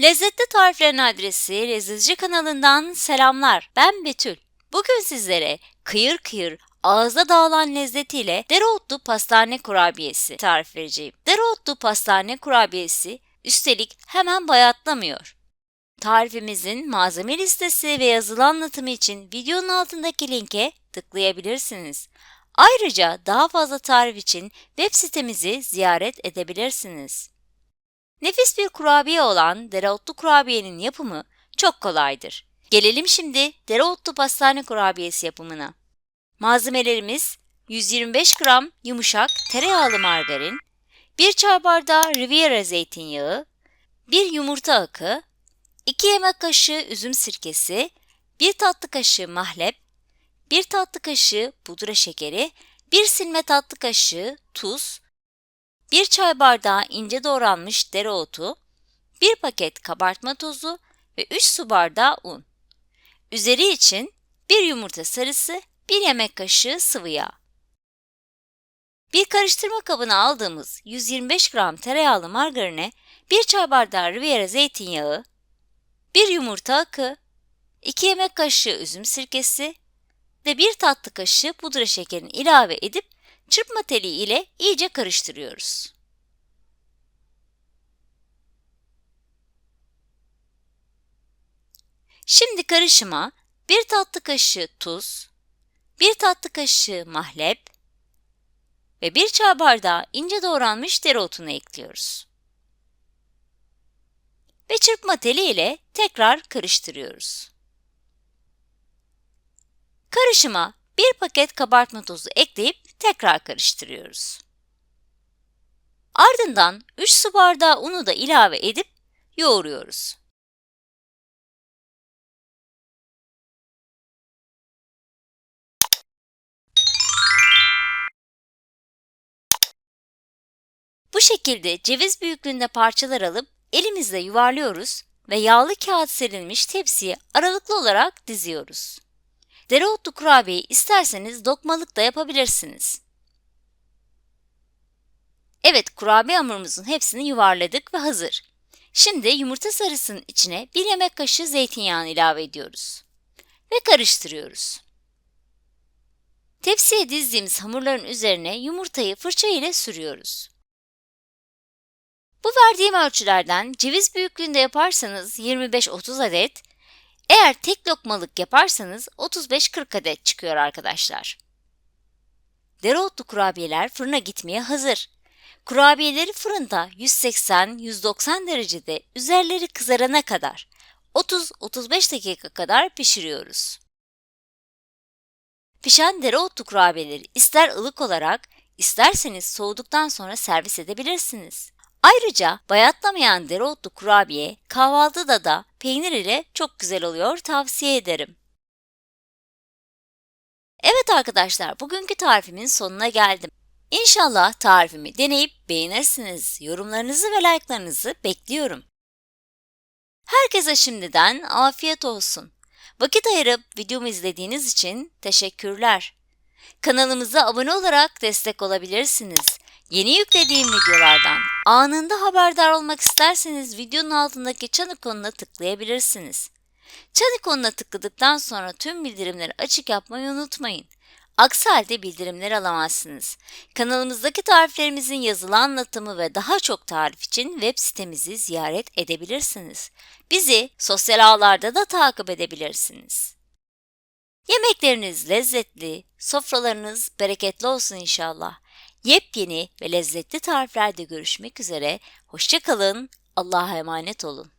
Lezzetli Tariflerin adresi Lezzetçi kanalından selamlar. Ben Betül. Bugün sizlere kıyır kıyır ağızda dağılan lezzetiyle dereotlu pastane kurabiyesi tarif vereceğim. Dereotlu pastane kurabiyesi üstelik hemen bayatlamıyor. Tarifimizin malzeme listesi ve yazılı anlatımı için videonun altındaki linke tıklayabilirsiniz. Ayrıca daha fazla tarif için web sitemizi ziyaret edebilirsiniz. Nefis bir kurabiye olan dereotlu kurabiyenin yapımı çok kolaydır. Gelelim şimdi dereotlu pastane kurabiyesi yapımına. Malzemelerimiz 125 gram yumuşak tereyağlı margarin, 1 çay bardağı Riviera zeytinyağı, 1 yumurta akı, 2 yemek kaşığı üzüm sirkesi, 1 tatlı kaşığı mahlep, 1 tatlı kaşığı pudra şekeri, 1 silme tatlı kaşığı tuz, 1 çay bardağı ince doğranmış dereotu, 1 paket kabartma tozu ve 3 su bardağı un. Üzeri için 1 yumurta sarısı, 1 yemek kaşığı sıvı yağ. Bir karıştırma kabına aldığımız 125 gram tereyağlı margarine 1 çay bardağı Riviera zeytinyağı, 1 yumurta akı, 2 yemek kaşığı üzüm sirkesi ve 1 tatlı kaşığı pudra şekerini ilave edip çırpma teli ile iyice karıştırıyoruz. Şimdi karışıma 1 tatlı kaşığı tuz, 1 tatlı kaşığı mahlep ve 1 çay bardağı ince doğranmış dereotunu ekliyoruz. Ve çırpma teli ile tekrar karıştırıyoruz. Karışıma 1 paket kabartma tozu ekleyip tekrar karıştırıyoruz. Ardından 3 su bardağı unu da ilave edip yoğuruyoruz. Bu şekilde ceviz büyüklüğünde parçalar alıp elimizle yuvarlıyoruz ve yağlı kağıt serilmiş tepsiye aralıklı olarak diziyoruz. Dereotlu kurabiyeyi isterseniz dokmalık da yapabilirsiniz. Evet, kurabiye hamurumuzun hepsini yuvarladık ve hazır. Şimdi yumurta sarısının içine bir yemek kaşığı zeytinyağını ilave ediyoruz. Ve karıştırıyoruz. Tepsiye dizdiğimiz hamurların üzerine yumurtayı fırça ile sürüyoruz. Bu verdiğim ölçülerden ceviz büyüklüğünde yaparsanız 25-30 adet, eğer tek lokmalık yaparsanız 35-40 adet çıkıyor arkadaşlar. Dereotlu kurabiyeler fırına gitmeye hazır. Kurabiyeleri fırında 180-190 derecede üzerleri kızarana kadar 30-35 dakika kadar pişiriyoruz. Pişen dereotlu kurabiyeleri ister ılık olarak isterseniz soğuduktan sonra servis edebilirsiniz. Ayrıca bayatlamayan dereotlu kurabiye kahvaltıda da peynir ile çok güzel oluyor tavsiye ederim. Evet arkadaşlar bugünkü tarifimin sonuna geldim. İnşallah tarifimi deneyip beğenirsiniz. Yorumlarınızı ve like'larınızı bekliyorum. Herkese şimdiden afiyet olsun. Vakit ayırıp videomu izlediğiniz için teşekkürler. Kanalımıza abone olarak destek olabilirsiniz. Yeni yüklediğim videolardan anında haberdar olmak isterseniz videonun altındaki çan ikonuna tıklayabilirsiniz. Çan ikonuna tıkladıktan sonra tüm bildirimleri açık yapmayı unutmayın. Aksi halde bildirimleri alamazsınız. Kanalımızdaki tariflerimizin yazılı anlatımı ve daha çok tarif için web sitemizi ziyaret edebilirsiniz. Bizi sosyal ağlarda da takip edebilirsiniz. Yemekleriniz lezzetli, sofralarınız bereketli olsun inşallah. Yepyeni ve lezzetli tariflerde görüşmek üzere. Hoşçakalın, Allah'a emanet olun.